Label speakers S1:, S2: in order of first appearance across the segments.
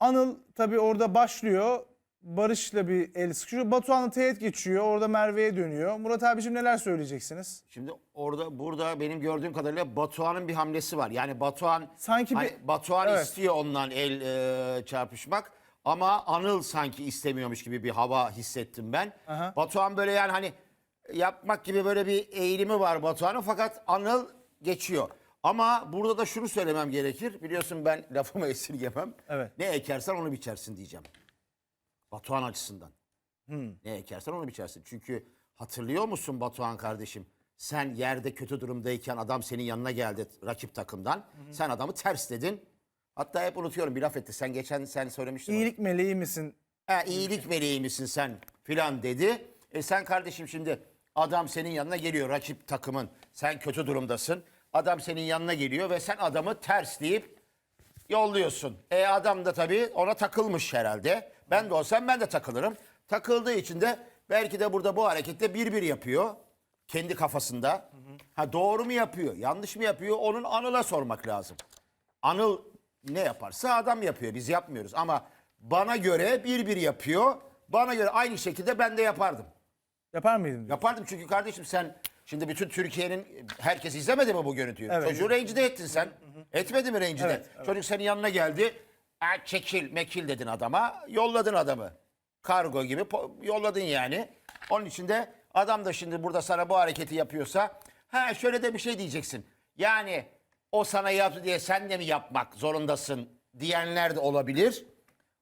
S1: Anıl tabii orada başlıyor. Barış'la bir el sıkışıyor. Batuhan'la teğet geçiyor. Orada Merve'ye dönüyor. Murat abicim neler söyleyeceksiniz?
S2: Şimdi orada burada benim gördüğüm kadarıyla Batuhan'ın bir hamlesi var. Yani Batuhan
S1: Sanki
S2: hani
S1: bir-
S2: Batuhan
S1: Evet.
S2: istiyor ondan el e, çarpışmak ama Anıl sanki istemiyormuş gibi bir hava hissettim ben.
S1: Aha.
S2: Batuhan böyle yani hani yapmak gibi böyle bir eğilimi var Batuhan'ın fakat Anıl geçiyor. Ama burada da şunu söylemem gerekir. Biliyorsun ben lafımı esirgemem.
S1: Evet.
S2: Ne ekersen onu biçersin diyeceğim. Batuhan açısından.
S1: Hmm.
S2: Ne ekersen onu biçersin. Çünkü hatırlıyor musun Batuhan kardeşim? Sen yerde kötü durumdayken adam senin yanına geldi rakip takımdan. Sen adamı tersledin. Hatta hep unutuyorum bir laf etti. Sen geçen sen söylemiştin. onu.
S1: İyilik meleği misin?
S2: Ha, iyilik meleği misin sen filan dedi. E sen kardeşim şimdi adam senin yanına geliyor rakip takımın. Sen kötü durumdasın. Adam senin yanına geliyor ve sen adamı tersleyip yolluyorsun. E adam da tabii ona takılmış herhalde. Ben de olsam ben de takılırım. Takıldığı için de belki de burada bu harekette bir bir yapıyor. Kendi kafasında. Ha doğru mu yapıyor, yanlış mı yapıyor? Onun Anıl'a sormak lazım. Anıl ne yaparsa adam yapıyor. Biz yapmıyoruz ama bana göre bir bir yapıyor. Bana göre aynı şekilde ben de yapardım.
S1: Yapar mıydın? diyor.
S2: Yapardım çünkü kardeşim sen şimdi bütün Türkiye'nin herkes izlemedi mi bu görüntüyü?
S1: Evet.
S2: Çocuğu rencide ettin sen. Etmedi mi rencide?
S1: Evet, evet.
S2: Çocuk senin yanına geldi. "Ha, çekil mekil dedin adama. Yolladın adamı. Kargo gibi yolladın yani. Onun için de adam da şimdi burada sana bu hareketi yapıyorsa ha şöyle de bir şey diyeceksin. Yani o sana yaptı diye sen de mi yapmak zorundasın diyenler de olabilir.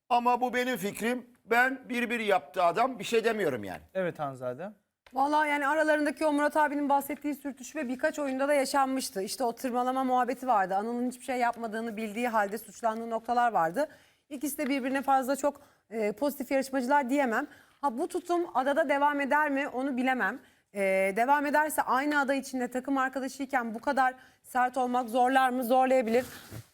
S2: Ama bu benim fikrim. Ben bir bir yaptı adam bir şey demiyorum yani.
S1: Evet Hanzade.
S3: Vallahi yani aralarındaki o Murat abinin bahsettiği sürtüşme birkaç oyunda da yaşanmıştı. İşte o tırmalama muhabbeti vardı. Anıl'ın hiçbir şey yapmadığını bildiği halde suçlandığı noktalar vardı. İkisi de birbirine fazla çok e, pozitif yarışmacılar diyemem. Ha bu tutum adada devam eder mi onu bilemem. E, devam ederse aynı ada içinde takım arkadaşıyken bu kadar sert olmak zorlar mı? Zorlayabilir.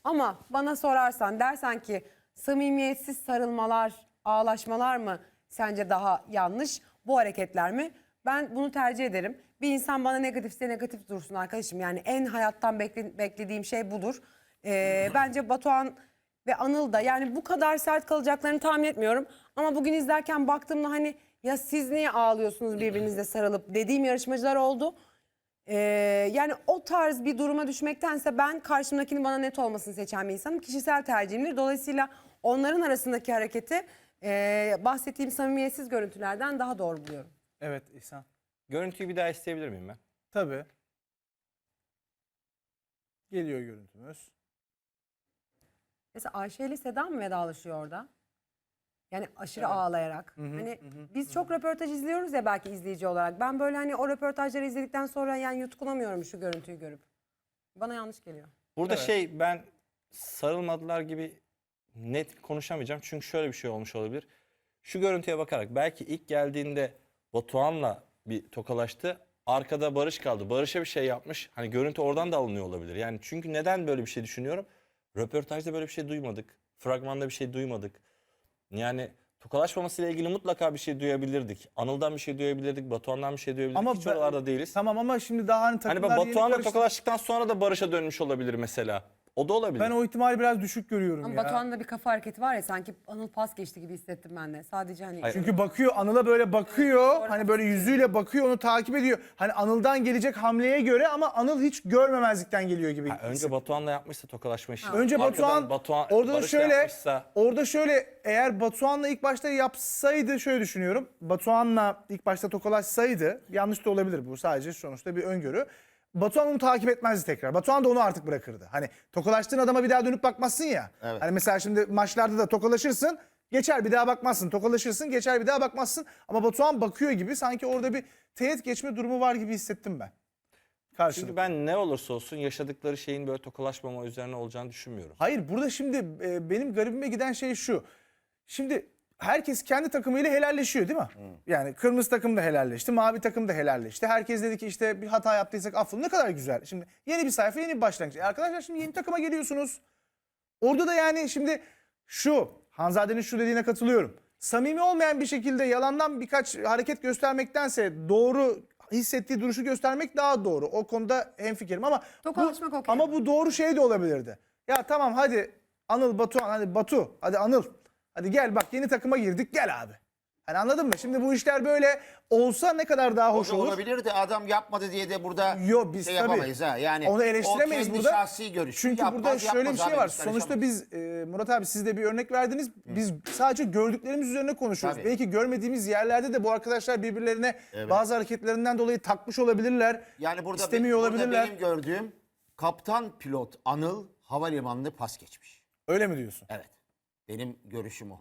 S3: Ama bana sorarsan dersen ki samimiyetsiz sarılmalar, ağlaşmalar mı sence daha yanlış? Bu hareketler mi? Ben bunu tercih ederim. Bir insan bana negatifse negatif dursun arkadaşım. Yani en hayattan bekle- beklediğim şey budur. Ee, bence Batuhan ve Anıl da yani bu kadar sert kalacaklarını tahmin etmiyorum. Ama bugün izlerken baktığımda hani ya siz niye ağlıyorsunuz birbirinizle sarılıp dediğim yarışmacılar oldu. Ee, yani o tarz bir duruma düşmektense ben karşımdakinin bana net olmasını seçen bir insanım. Kişisel tercihimdir. Dolayısıyla onların arasındaki hareketi e, bahsettiğim samimiyetsiz görüntülerden daha doğru buluyorum.
S1: Evet İhsan.
S4: Görüntüyü bir daha isteyebilir miyim ben?
S1: Tabii. Geliyor görüntümüz.
S3: Mesela Ayşe ile Seda mı vedalaşıyor orada? Yani aşırı ağlayarak. hani biz çok röportaj izliyoruz ya belki izleyici olarak. Ben böyle hani o röportajları izledikten sonra yani yutkunamıyorum şu görüntüyü görüp. Bana yanlış geliyor.
S4: Burada
S1: Evet.
S4: şey ben sarılmadılar gibi net konuşamayacağım. Çünkü şöyle bir şey olmuş olabilir. Şu görüntüye bakarak belki ilk geldiğinde Batuhan'la bir tokalaştı. Arkada Barış kaldı. Barış'a bir şey yapmış. Hani görüntü oradan da alınıyor olabilir. Yani çünkü neden böyle bir şey düşünüyorum? Röportajda böyle bir şey duymadık. Fragmanda bir şey duymadık. Yani tokalaşmamasıyla ilgili mutlaka bir şey duyabilirdik. Anıl'dan bir şey duyabilirdik. Batuhan'dan bir şey duyabilirdik.
S1: Ama
S4: Hiç
S1: ben-
S4: oralarda değiliz.
S1: Tamam ama şimdi daha hani
S4: Hani
S1: takımlar yeni
S4: Batuhan'la tokalaştıktan sonra da Barış'a dönmüş olabilir mesela. O da olabilir.
S1: Ben o ihtimali biraz düşük görüyorum
S3: Ama
S1: ya.
S3: Batuhan'da bir kafa hareketi var ya sanki Anıl pas geçti gibi hissettim ben de. Sadece hani
S4: Hayır.
S1: Çünkü bakıyor Anıl'a böyle bakıyor. Hani böyle yüzüyle bakıyor onu takip ediyor. Hani Anıl'dan gelecek hamleye göre ama Anıl hiç görmemezlikten geliyor gibi.
S4: Ha, önce Batuhan'la yapmışsa tokalaşma işi.
S1: Önce
S4: Arkadan
S1: Batuhan, orada da
S4: Barış'la
S1: şöyle
S4: yapmışsa-
S1: orada şöyle eğer Batuhan'la ilk başta yapsaydı şöyle düşünüyorum. Batuhan'la ilk başta tokalaşsaydı yanlış da olabilir bu sadece sonuçta bir öngörü. Batuhan onu takip etmezdi tekrar. Batuhan da onu artık bırakırdı. Hani tokalaştığın adama bir daha dönüp bakmazsın ya.
S2: Evet.
S1: Hani mesela şimdi maçlarda da tokalaşırsın. Geçer bir daha bakmazsın. Tokalaşırsın geçer bir daha bakmazsın. Ama Batuhan bakıyor gibi sanki orada bir teğet geçme durumu var gibi hissettim ben. Karşılıklı.
S4: Çünkü ben ne olursa olsun yaşadıkları şeyin böyle tokalaşmama üzerine olacağını düşünmüyorum.
S1: Hayır burada şimdi e, benim garibime giden şey şu. Şimdi herkes kendi takımıyla helalleşiyor değil mi? Yani kırmızı takım da helalleşti, mavi takım da helalleşti. Herkes dedi ki işte bir hata yaptıysak affola. Ne kadar güzel. Şimdi yeni bir sayfa, yeni bir başlangıç. E arkadaşlar şimdi yeni takıma geliyorsunuz. Orada da yani şimdi şu Hanzade'nin şu dediğine katılıyorum. Samimi olmayan bir şekilde yalandan birkaç hareket göstermektense doğru hissettiği duruşu göstermek daha doğru. O konuda hemfikirim ama
S3: Tokalaşmak
S1: bu, ama bu doğru şey de olabilirdi. Ya tamam hadi Anıl Batuhan hadi Batu hadi Anıl. Hadi gel bak yeni takıma girdik gel abi. Hani anladın mı? Şimdi bu işler böyle olsa ne kadar daha
S2: O
S1: hoş
S2: da
S1: olur.
S2: olabilir de adam yapmadı diye de burada
S1: Yo biz
S2: şey
S1: tabii
S2: yapamayız ha. Yani
S1: onu eleştiremeyiz
S2: o
S1: burada.
S2: şahsi görüşü.
S1: Çünkü
S2: Yapmaz,
S1: burada şöyle bir şey var. Sonuçta biz e, Murat abi siz de bir örnek verdiniz. Biz sadece gördüklerimiz üzerine konuşuyoruz.
S2: Tabii.
S1: Belki görmediğimiz yerlerde de bu arkadaşlar birbirlerine bazı hareketlerinden dolayı takmış olabilirler.
S2: Yani burada,
S1: istemiyor
S2: be- burada
S1: olabilirler.
S2: benim gördüğüm kaptan pilot Anıl havalimanını pas geçmiş.
S1: Öyle mi diyorsun?
S2: Evet. Benim görüşüm o.